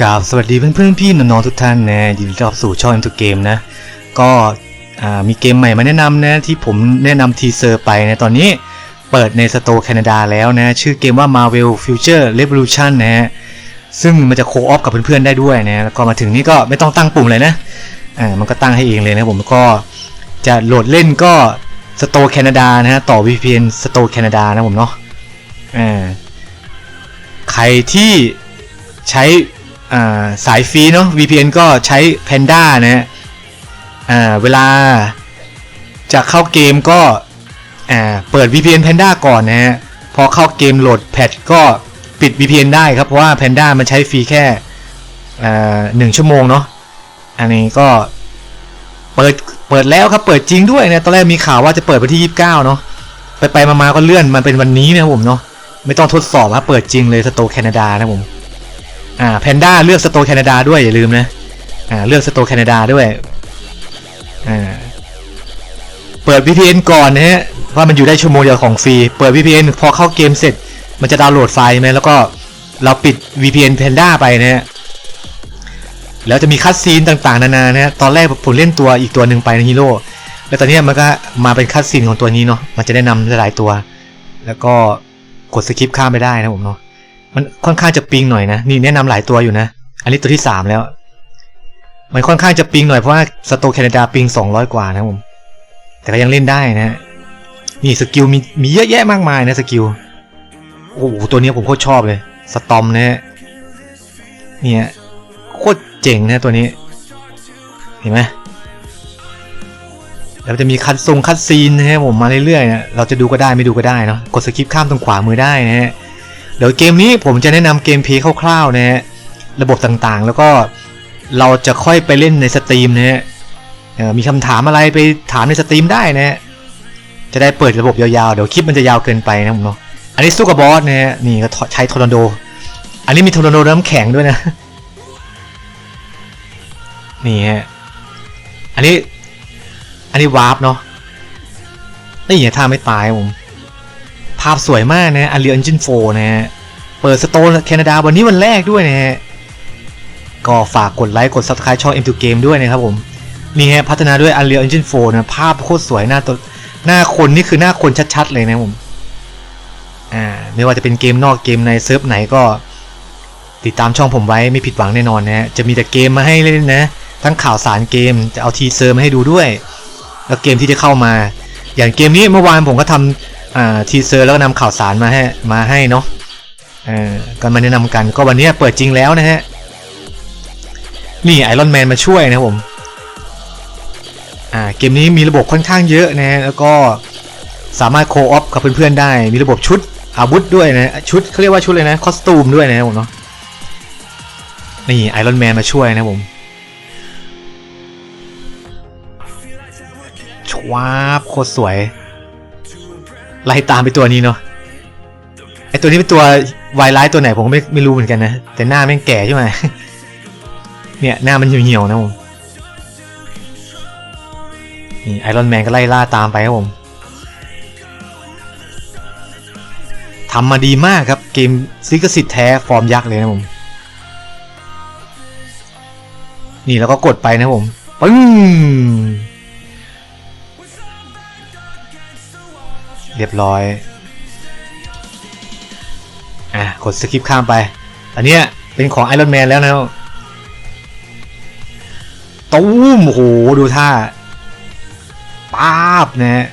กราบสวัสดีเพื่อนๆพี่น้องๆทุกท่านนะยินดีต้อนรับสู่ช่อง M2 Game นะ ก็มีเกมใหม่มาแนะนำนะที่ผมแนะนำทีเซอร์ไปนะตอนนี้เปิดในสโตร์แคนาดาแล้วนะ ชื่อเกมว่า Marvel Future Revolution นะฮะซึ่งมันจะโคออฟกับเพื่อนๆได้ด้วยนะแล้วก็มาถึงนี่ก็ไม่ต้องตั้งปุ่มเลยนะอ่ามันก็ตั้งให้เองเลยนะผมแล้วก็จะโหลดเล่นก็สโตร์แคนาดานะฮะต่อ VPN สโตร์แคนาดานะผมเนาะอ่าใครที่ใช้ สายฟรีเนาะ VPN ก็ใช้ Panda นะฮะเวลาจะเข้าเกมก็เปิด VPN Panda ก่อนนะฮะ พอเข้าเกมโหลดแพทก็ปิด VPN ได้ครับ เพราะว่า Panda มันใช้ฟรีแค่หนึ่งชั่วโมงเนาะ อันนี้ก็เปิดเปิดแล้วครับ เปิดจริงด้วยนะตอนแรกมีข่าวว่าจะเปิดวันที่ 29 เนาะไปไปมาๆก็เลื่อนมันเป็นวันนี้นะครับผมเนาะไม่ต้องทดสอบครับเปิดจริงเลยสโตแคนาดานะผม อ่าแพนด้าเลือกสโตแคนาดาด้วยอย่าลืมนะอ่าเลือกสโตแคนาดาด้วยอ่าเปิด VPN ก่อนนะฮะว่ามันอยู่ได้ชั่วโมงเดียวของฟรี เปิด VPN พอเข้าเกมเสร็จ มันจะดาวน์โหลดไฟล์ใช่ไหมแล้วก็เราปิด VPN Panda ไปนะฮะแล้วจะมีคัดซีนต่างๆ นานานะฮะตอนแรกผมเล่นตัวอีกตัวหนึ่งไปในฮีโร่แล้วตอนนี้มันก็มาเป็นคัดซีนของตัวนี้เนาะมันจะได้นำหลายๆตัว แล้วก็กดสคริปข้ามไปได้นะผมเนาะ มันค่อนข้างจะปิงหน่อยนะนี่แนะนำหลายตัวอยู่นะ อันนี้ตัวที่สามแล้ว มันค่อนข้างจะปิงหน่อยเพราะว่าสโตแคนาดาปิงสองร้อยกว่านะผมแต่ก็ยังเล่นได้นะ นี่สกิลมีมีเยอะแยะมากมายนะสกิลโอ้โหตัวนี้ผมโคตรชอบเลย สตอมนะฮะเนี่ยโคตรเจ๋งนะตัวนี้ เห็นไหมแล้วจะมีคัดทรงคัดซีนนะฮะผมมาเรื่อยๆนะเราจะดูก็ได้ไม่ดูก็ได้เนาะกดสกิปข้ามตรงขวามือได้นะฮะ เดี๋ยวเกมนี้ผมจะแนะนำเกมเพย์คร่าวๆนะฮะระบบต่างๆ แล้วก็เราจะค่อยไปเล่นในสตรีมนะฮะมีคำถามอะไรไปถามในสตรีมได้นะฮะจะได้เปิดระบบยาวๆ เดี๋ยวคลิปมันจะยาวเกินไปนะผมเนาะอันนี้สู้กับบอสนะฮะนี่ก็ใช้ทอร์นาโด อันนี้มีทอร์นาโดน้ำแข็งด้วยนะนี่ฮะอันนี้ อันนี้วาร์ปเนาะนี่อย่าท่าไม่ตายผม ภาพสวยมากนะ Unreal Engine 4 นะฮะ เปิดสโตร์แคนาดาวันนี้วันแรกด้วยนะฮะ ก็ฝากกดไลค์กด Subscribe ช่อง M2 Game ด้วยนะครับผม นี่ฮะ พัฒนาด้วย Unreal Engine 4 นะ ภาพโคตรสวยหน้าตัวหน้าคนนี่คือหน้าคนชัดๆเลยนะผม อ่า ไม่ว่าจะเป็นเกมนอกเกมในเซิร์ฟไหนก็ ติดตามช่องผมไว้ไม่ผิดหวังแน่นอนนะฮะ จะมีแต่เกมมาให้เล่นนะ ทั้งข่าวสารเกมจะเอาทีเซอร์มาให้ดูด้วย แล้วเกมที่จะเข้ามา อย่างเกมนี้เมื่อวานผมก็ทำอ่า ทีเซอร์แล้วก็นำข่าวสารมาให้มาให้เนาะเออก็มาแนะนำกันก็วันนี้เปิดจริงแล้วนะฮะ นี่ไอรอนแมนมาช่วยนะผมอ่าเกมนี้มีระบบค่อนข้างเยอะนะ แล้วก็สามารถโคออฟกับเพื่อนๆได้ มีระบบชุดอาวุธด้วยนะ ชุดเขาเรียกว่าชุดเลยนะ คอสตูมด้วยนะผมเนาะ นี่ไอรอนแมนมาช่วยนะผมชวาบโคตรสวย ไล่ตามไปตัวนี้เนาะไอตัวนี้เป็นตัววายร้ายตัวไหนผมไม่ไม่รู้เหมือนกันนะ แต่หน้าแม่งแก่ใช่ไหมเนี่ยหน้ามันเหี่ยวๆนะผมนี่ไอรอนแมนก็ไล่ล่าตามไปครับผมทำมาดีมากครับเกมซิกสิทธิ์แท้ฟอร์มยักษ์เลยนะผม นี่แล้วก็กดไปนะผมปึ้ง เรียบร้อย อะกดสกิปข้ามไป อันเนี้ยเป็นของไอรอนแมนแล้วนะตูมโหดูท่าป้าบนะฮะ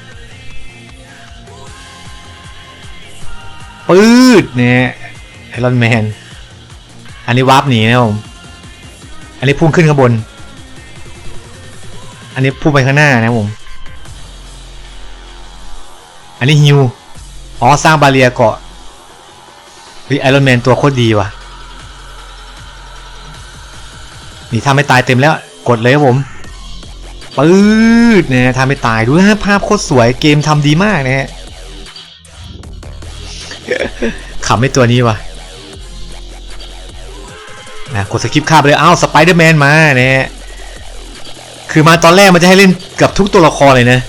ปืดเนี่ยไอรอนแมน อันนี้วาร์ปหนีนะผม อันนี้พุ่งขึ้นข้างบน อันนี้พุ่งไปข้างหน้านะผม อันนี้ฮิวอ๋อสร้างบาเรียเกาะเฮ้ยไอรอนแมนตัวโคตรดีว่ะ นี่ทำไม่ตายเต็มแล้วกดเลยครับผมปื๊ดเนี่ยทำไม่ตายดูนะภาพโคตรสวยเกมทำดีมากนะฮะขำไม่ตัวนี้ว่ะนะกดสกิปข้ามไปเลยอ้าวสไปเดอร์แมนมาเนี่ยคือมาตอนแรกมันจะให้เล่นกับทุกตัวละครเลยนะ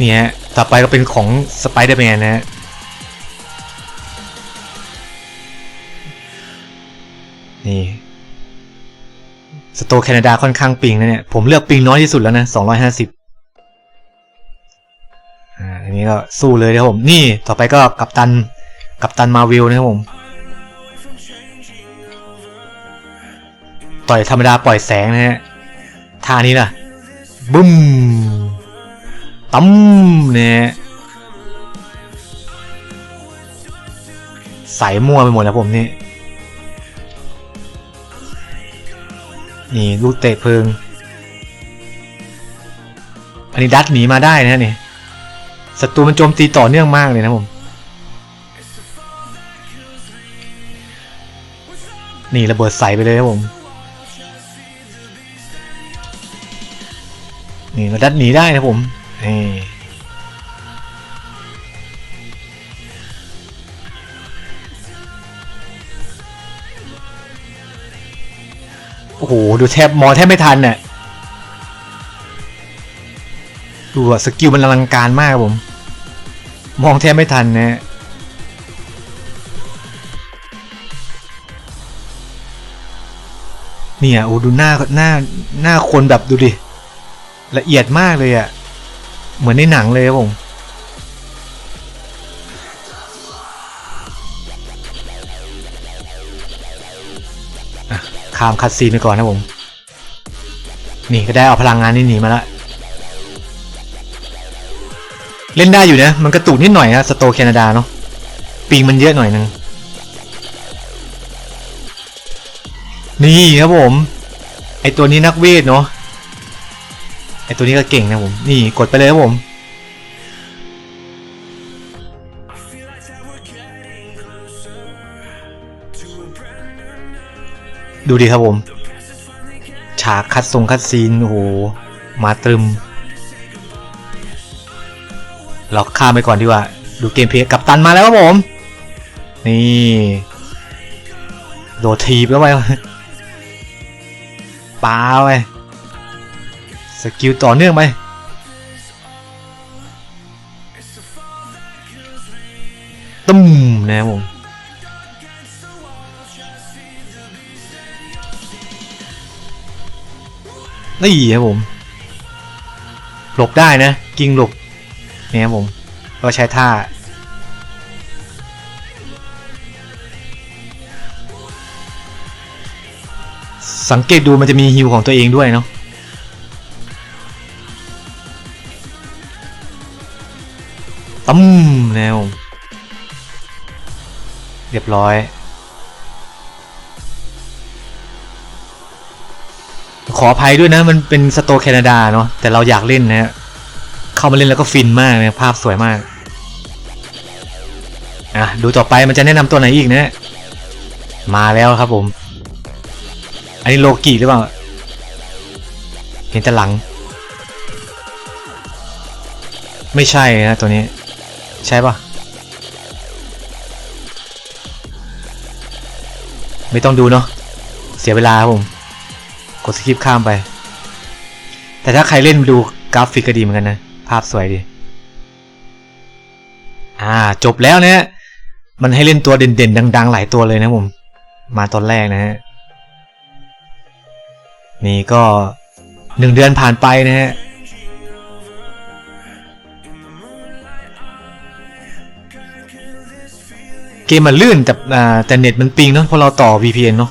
นี่ฮะ ต่อไปก็เป็นของสไปเดอร์แมนนะฮะนี่สโตแคนาดาค่อนข้างปิงนะเนี่ย ผมเลือกปิงน้อยที่สุดแล้วนะสองร้อยห้าสิบอ่าอันนี้ก็สู้เลยนะครับผม นี่ต่อไปก็กัปตัน กัปตันมาวิลนะครับผม ต่อยธรรมดาปล่อยแสงนะฮะท่านี้ล่ะบึ้ม ตั้มเนี่ยใส่มั่วไปหมดแล้วผมนี่ นี่ลูกเตะเพลิง อันนี้ดัดหนีมาได้นะนี่ศัตรูมันโจมตีต่อเนื่องมากเลยนะผม นี่ระเบิดใส่ไปเลยนะผม นี่เราดัดหนีได้นะผม นี่โอ้โห ดูแทบมอแทบไม่ทันเนี่ยดูสกิลมันอลังการมากครับผม มองแทบไม่ทันนะเนี่ยโอ้ดูหน้าหน้าหน้าคนแบบดูดิ ละเอียดมากเลยอะ่ะ เหมือนในหนังเลยครับผมข้ามคัดซีนไปก่อนนะผม นี่ก็ได้เอาพลังงานนี่หนีมาละเล่นได้อยู่นะ มันกระตุกนิดหน่อยนะสโตแคนาดาเนาะปิงมันเยอะหน่อยนึง นี่ครับผม ไอตัวนี้นักเวทเนาะ ไอตัวนี้ก็เก่งนะผม นี่กดไปเลยครับผม ดูดิครับผม ฉากคัดทรงคัดซีน โอ้โห มาตรึม เราข้ามไปก่อนดีกว่า ดูเกมเพลย์กับตันมาแล้วครับผม นี่ โดดทีบแล้วไปปาไป สกิลต่อเนื่องไปตุ้มนะครับผมนี่ครับผม หลบได้นะ กิ้งหลบเนี่ยครับผม ก็ใช้ท่า สังเกตดูมันจะมีฮิวของตัวเองด้วยเนาะ เรียบร้อย ขออภัยด้วยนะ มันเป็นสโตแคนาดาเนาะแต่เราอยากเล่นนะฮะเข้ามาเล่นแล้วก็ฟินมากนะภาพสวยมาก อะ ดูต่อไปมันจะแนะนำตัวไหนอีกนะ มาแล้วครับผม อันนี้โลกิหรือเปล่า เห็นแต่หลัง ไม่ใช่นะตัวนี้ ใช่ปะ ไม่ต้องดูเนาะเสียเวลาผม กดสกิปข้ามไป แต่ถ้าใครเล่นดูกราฟิกก็ดีเหมือนกันนะ ภาพสวยดี อ่าจบแล้วนี่ยมันให้เล่นตัวเด่นๆ ดัง ๆ หลายตัวเลยนะผม มาตอนแรกนะฮะ นี่ก็หนึ่งเดือนผ่านไปนะฮะ เกมมันลื่นแต่อ่าแต่เน็ตมันปิงเนาะพราะเราต่อ VPN เนาะ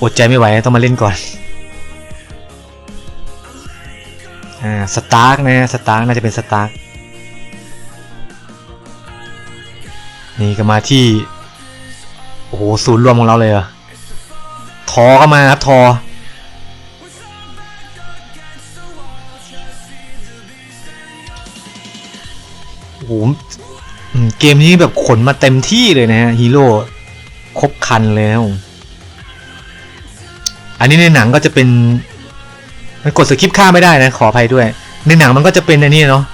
อดใจไม่ไหวต้องมาเล่นก่อนอ่าสตาร์กนะสตาร์กน่าจะเป็นสตาร์กนี่ก็มาที่ โอ้โหศูนย์รวมของเราเลยเหรอทอก็มาครับทอ หอืมเกมนี้แบบขนมาเต็มที่เลยนะฮะฮีโร่ครบคันเลยนะผมอันนี้ในหนังก็จะเป็น มันกดสคริปต์ข้าไม่ได้นะ ขออภัยด้วย ในหนังมันก็จะเป็นอันนี้เนาะ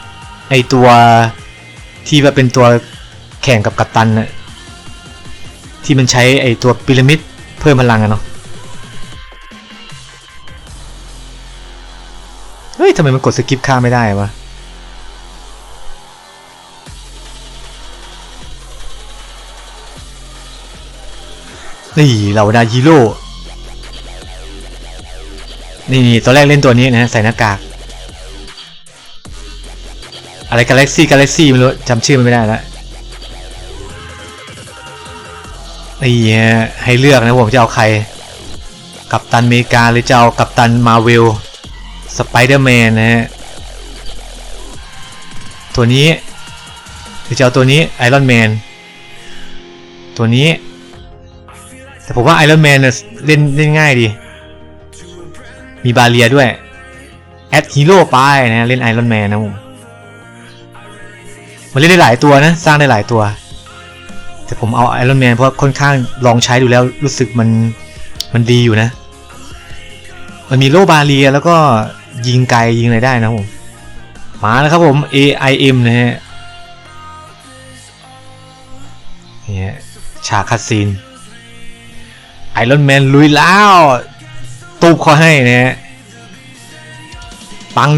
ไอตัวที่แบบเป็นตัวแข่งกับกัปตันนะที่มันใช้ไอตัวพีระมิดเพิ่มพลังอะเนาะเฮ้ยทำไมมันกดสกิปข้าไม่ได้วะ นี่เราดาฮีโร่นี่นี่ตอนแรกเล่นตัวนี้นะใส่หน้ากาก อะไรกาแล็กซี่กาแล็กซี่ไม่รู้จำชื่อมันไม่ได้แล้วนี่ให้เลือกนะผมจะเอาใคร กัปตันเมกาหรือจะเอากัปตันมาเวลสไปเดอร์แมนนะฮะตัวนี้หรือจะเอาตัวนี้ไอรอนแมนตัวนี้ แต่ผมว่าไอรอนแมนเล่นเล่นง่ายดี มีบาเรียด้วย แอดฮีโร่ไปนะเล่นไอรอนแมนนะผมมันเล่นได้หลายตัวนะ สร้างได้หลายตัว แต่ผมเอาไอรอนแมนเพราะค่อนข้างลองใช้ดูแล้วรู้สึกมันมันดีอยู่นะ มันมีโล่บาเรียแล้วก็ยิงไกลยิงอะไรได้นะผม มาแล้วครับผม AIM นะฮะเนี่ยฉากคัดซีน ไอรอนแมนลุยแล้ว ตูบเขาให้นะฮะปัง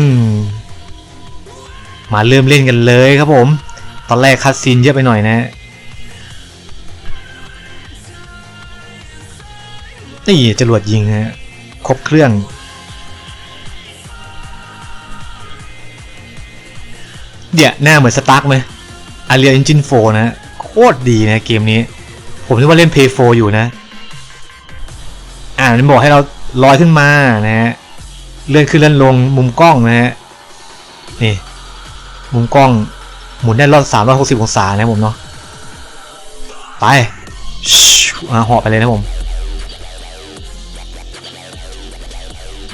มาเริ่มเล่นกันเลยครับผม ตอนแรกคัดซีนเยอะไปหน่อยนะฮะนี่จรวดยิงนะฮะ ครบเครื่องเดี๋ยวหน้าเหมือนสตาร์กไหม Unreal Engine 4นะ โคตรดีนะเกมนี้ ผมนึกว่าเล่น Play 4อยู่นะ มันบอกให้เราลอยขึ้นมานะฮะเลื่อนขึ้นเลื่อนลงมุมกล้องนะฮะนี่ มุมกล้องหมุนได้รอบ360อยหกสิบองศานะผมเนาะไปชิวอ่าหาะไปเลยนะผม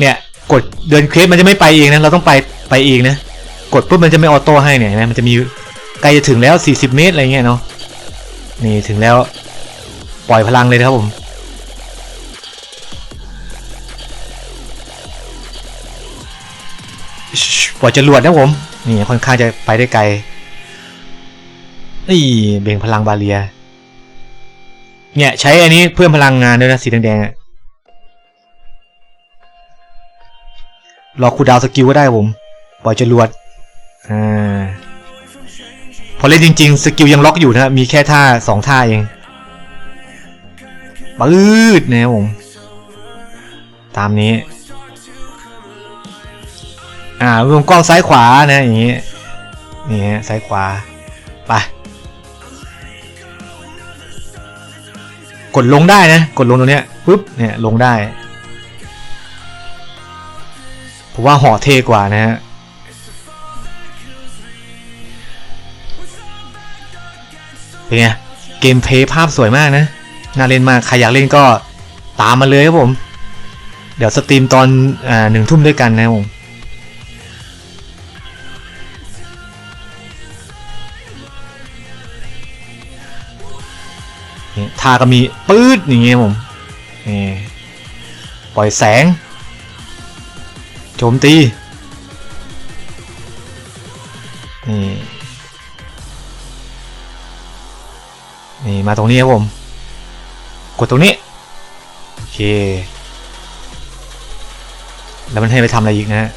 เนี่ยกดเดินเคลสมันจะไม่ไปเองนะเราต้องไปไปเองนะกดปุ๊บมันจะไม่ออโต้ให้เนี่ยนไหมมันจะมีใกล้จะถึงแล้ว 40 เมตรอะไรเงี้ยเนาะนี่ถึงแล้วปล่อยพลังเลยนะครับผม ปล่อยจรวดนะผม นี่ค่อนข้างจะไปได้ไกลนี่เบ่งพลังบาเรีย เนี่ย ใช้อันนี้เพิ่มพลังงานด้วยนะสีแดงๆอะรอคูดาวสกิลก็ได้ผมปล่อยจรวดอ่าพอเล่นจริง ๆ สกิลยังล็อกอยู่นะมีแค่ท่าสองท่าเองปื๊ดนะครับผม ตามนี้ อ่ารวมกล้องซ้ายขวานะอย่างนี้นี่ฮะซ้ายขวาไปกดลงได้นะ กดลงตรงเนี้ยปุ๊บเนี่ยลงได้ผมว่าห่อเท่กว่านะฮะเป็นไงเกมเพย์ภาพสวยมากนะ น่าเล่นมาก ใครอยากเล่นก็ตามมาเลยครับผม เดี๋ยวสตรีมตอนอ่าหนึ่งทุ่มด้วยกันนะผม ทาก็มีปื๊ดอย่างเงี้ยผมนี่ปล่อยแสงโจมตีนี่นี่มาตรงนี้ครับผม กดตรงนี้ โอเค แล้วมันให้ไปทำอะไรอีกนะฮะ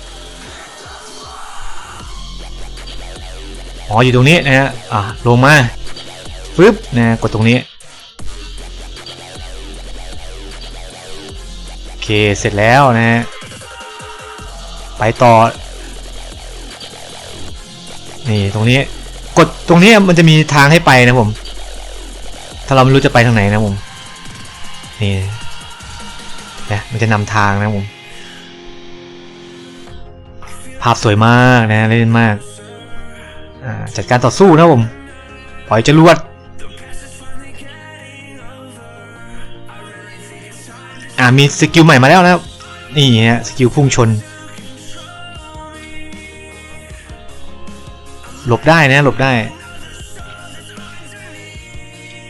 อ๋ออยู่ตรงนี้นะฮะอะลงมาปึ๊บนะกดตรงนี้ เคเสร็จแล้วนะฮะไปต่อ นี่ตรงนี้ กดตรงนี้มันจะมีทางให้ไปนะผม ถ้าเราไม่รู้จะไปทางไหนนะผม นี่นะมันจะนำทางนะผม ภาพสวยมากนะเล่นมากอ่าจัดการต่อสู้นะผม ปล่อยจรวดามีสกิลใหม่มาแล้วนะครับนี่ฮะสกิลพุ่งชน หลบได้นะหลบได้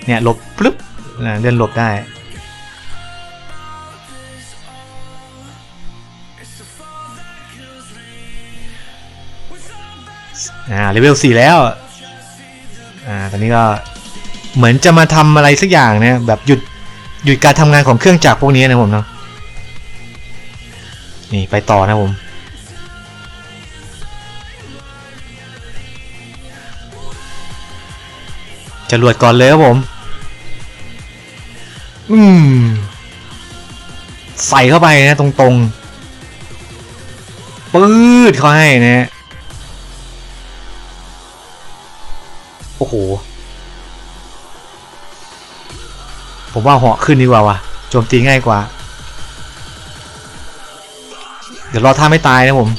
เนี่ยหลบปุ๊บเลื่อนหลบได้อ่าเลเวลสี่แล้ว อ่า ตอนนี้ก็เหมือนจะมาทำอะไรสักอย่างเนะแบบหยุด หยุดการทำงานของเครื่องจักรพวกนี้นะผมเนาะนี่ไปต่อนะผมจรวดก่อนเลยครับผม อืม ใส่เข้าไปนะตรงๆ ปื๊ดเขาให้นะ โอ้โห ผมว่าเหาะขึ้นดีกว่าวะโจมตีง่ายกว่า เดี๋ยวรอท่าไม่ตายนะผม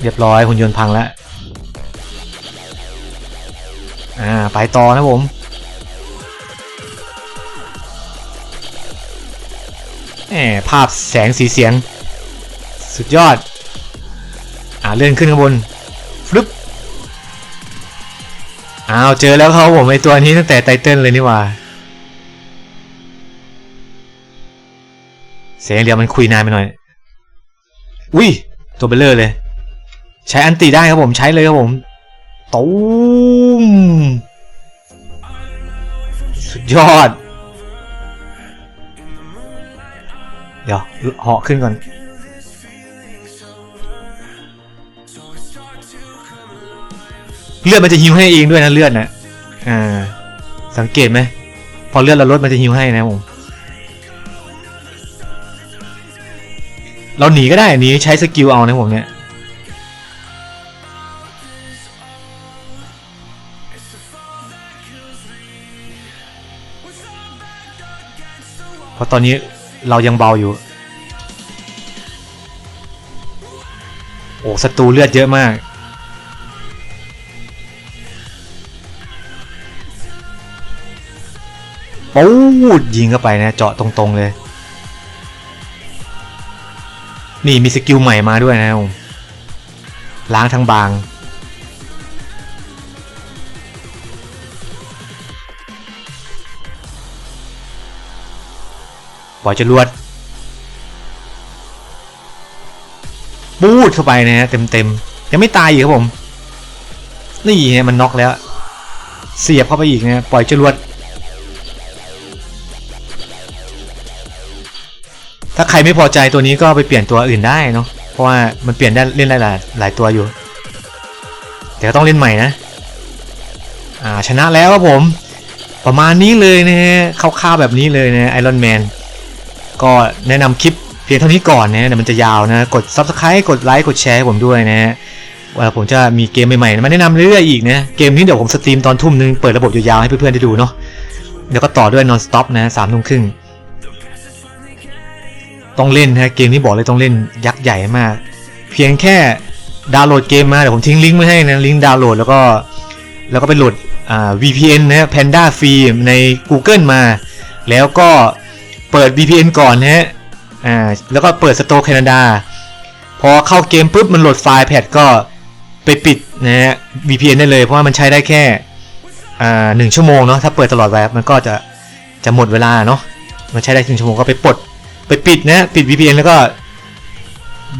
เรียบร้อยหุ่นยนต์พังแล้ว อ่า ไปต่อนะผมแหมภาพแสงสีเสียง สุดยอด อ่าเลื่อนขึ้นข้างบน อ้าวเจอแล้วเขาผมไอตัวนี้ตั้งแต่ไตเติ้ลเลยนี่ว่า เสียงเดียวมันคุยนานไปหน่อย อุ้ยตัวเบลเลอร์เลย ใช้อันติได้ครับผมใช้เลยครับผมตูมสุดยอด เดี๋ยวเหาะขึ้นก่อน เลือดมันจะฮิวให้เองด้วยนะเลือดนะอ่า สังเกตไหมพอเลือดเราลดมันจะฮิวให้นะผมเราหนีก็ได้หนีใช้สกิลเอานะผมเนี่ยเพราะตอนนี้เรายังเบาอยู่ โอ้ศัตรูเลือดเยอะมาก ปูดยิงเข้าไปนะ เจาะตรงๆเลย นี่มีสกิลใหม่มาด้วยนะผมล้างทั้งบางปล่อยจรวดปูดเข้าไปนะฮะเต็มๆ ยังไม่ตายอีกครับผม นี่ฮะมันน็อกแล้ว เสียบเข้าไปอีกนะปล่อยจรวด ถ้าใครไม่พอใจตัวนี้ก็ไปเปลี่ยนตัวอื่นได้เนาะเพราะว่ามันเปลี่ยนได้เล่นได้หลายหลายตัวอยู่แต่ก็ต้องเล่นใหม่นะอ่าชนะแล้วครับผม ประมาณนี้เลยนะฮะคร่าวๆแบบนี้เลยนะไอรอนแมนก็แนะนำคลิปเพียงเท่านี้ก่อนนะเดี๋ยวมันจะยาวนะกด Subscribe กดไลค์กดแชร์ให้ผมด้วยนะฮะว่าผมจะมีเกมใหม่ๆมาแนะนำเรื่อยๆอีกนะเกมนี้เดี๋ยวผมสตรีมตอนทุ่มนึงเปิดระบบยาวๆให้เพื่อนๆได้ดูเนาะเดี๋ยวก็ต่อด้วย non stop นะสามทุ่มครึ่ง ต้องเล่นนะเกมนี้บอกเลยต้องเล่นยักษ์ใหญ่มาก เพียงแค่ดาวน์โหลดเกมมาเดี๋ยวผมทิ้งลิงก์ไว้ให้นะลิงก์ดาวน์โหลดแล้วก็แล้วก็ไปโหลดอ่า VPN นะฮะ Panda Free ใน Google มา แล้วก็เปิด VPN ก่อนนะฮะอ่าแล้วก็เปิด Store Canada พอเข้าเกมปุ๊บมันโหลดไฟล์แพทก็ไปปิดนะฮะ VPN ได้เลย เพราะว่ามันใช้ได้แค่อ่าหนึ่งชั่วโมงเนาะถ้าเปิดตลอดเวลามันก็จะจะหมดเวลาเนาะมันใช้ได้หนึ่งชั่วโมงก็ไปปลด ไปปิดนะ ปิด VPN แล้วก็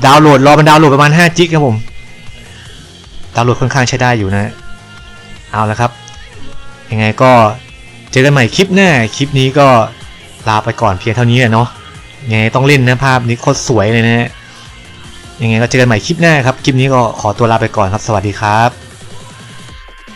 ดาวน์โหลดรอมันดาวน์โหลดประมาณ5จิกครับผม ดาวน์โหลดค่อนข้างใช้ได้อยู่นะ เอาละครับ ยังไงก็เจอกันใหม่คลิปหน้า คลิปนี้ก็ลาไปก่อนเพียงเท่านี้เนาะยังไงต้องเล่นนะภาพนี้โคตรสวยเลยนะฮะยังไงก็เจอกันใหม่คลิปหน้าครับ คลิปนี้ก็ขอตัวลาไปก่อนครับ สวัสดีครับ